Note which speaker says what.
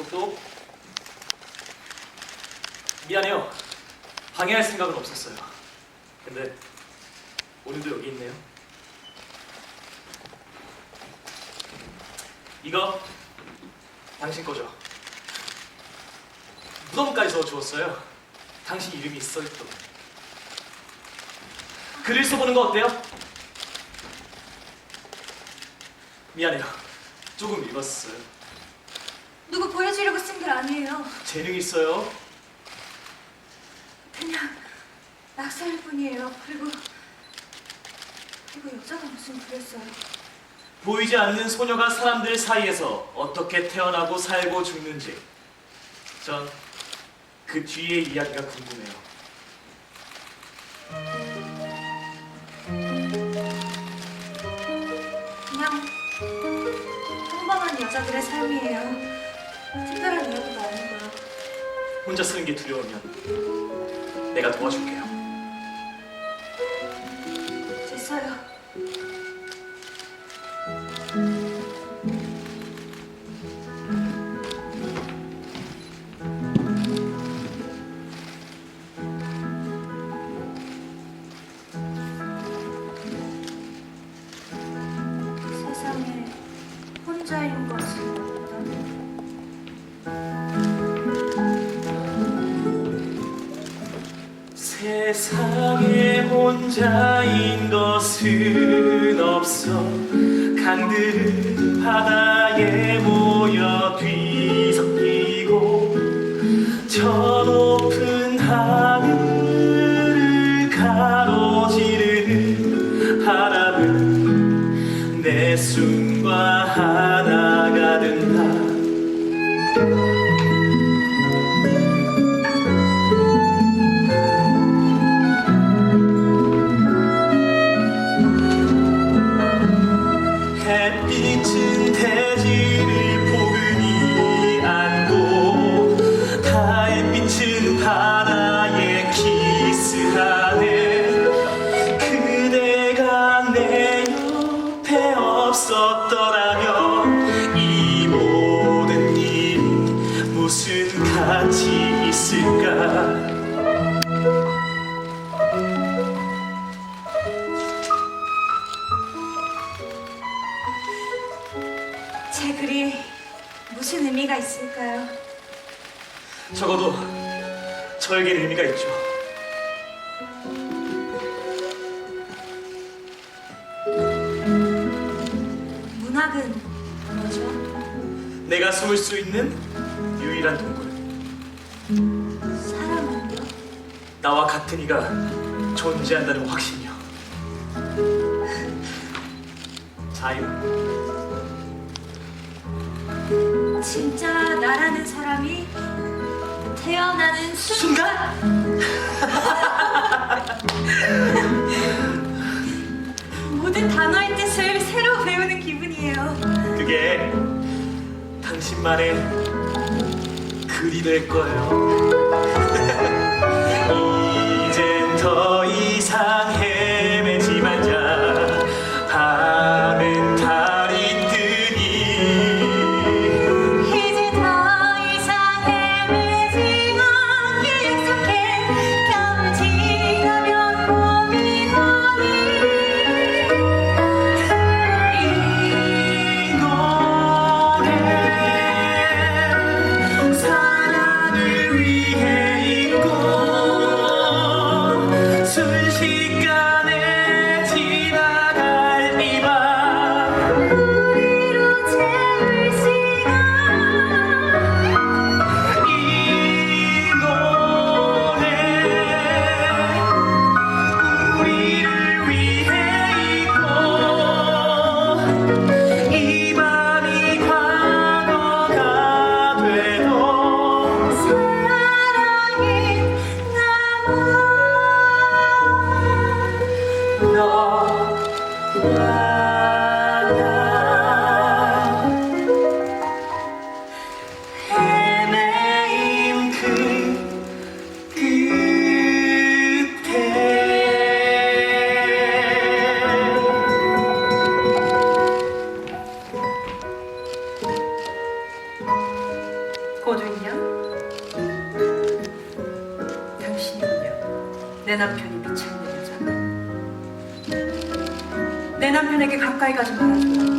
Speaker 1: 똑똑. 미안해요. 방해할 생각은 없었어요. 근데 오늘도 여기 있네요. 이거 당신 거죠? 무덤까지 적어주었어요. 당신 이름이 써있던. 글을 써보는 거 어때요? 미안해요. 조금 읽었어요.
Speaker 2: 누구 보여주려고 쓴 글 아니에요.
Speaker 1: 재능 있어요.
Speaker 2: 그냥 낙서일 뿐이에요. 그리고 그리고 여자가 무슨 그랬어요.
Speaker 1: 보이지 않는 소녀가 사람들 사이에서 어떻게 태어나고 살고 죽는지 전 그 뒤의 이야기가 궁금해요.
Speaker 2: 그냥 평범한 여자들의 삶이에요. 특별한 이야기도 아니고요.
Speaker 1: 혼자 쓰는 게 두려우면 내가 도와줄게요.
Speaker 2: 됐어요. 세상에 혼자인 것은
Speaker 1: 세상에 혼자인 것은 없어. 강들은 바다에 모여 뒤섞이고 저 높은 하늘을 가로지르는 바람은 내 숨과 그대가 내 옆에 없었더라면 이 모든 일이 무슨 가치 있을까
Speaker 2: 제 글이 무슨 의미가 있을까요?
Speaker 1: 적어도 저에겐 의미가 있죠
Speaker 2: 문학은 뭐죠?
Speaker 1: 내가 숨을 수 있는 유일한 동굴
Speaker 2: 사람은요?
Speaker 1: 나와 같은 이가 존재한다는 확신이요. 자유.
Speaker 2: 진짜 나라는 사람이 태어나는 순
Speaker 1: 순간? 게 당신만의 글이 될 거예요.
Speaker 2: 내 남편이 미쳤는 여자다. 내 남편에게 가까이 가지 말아줘.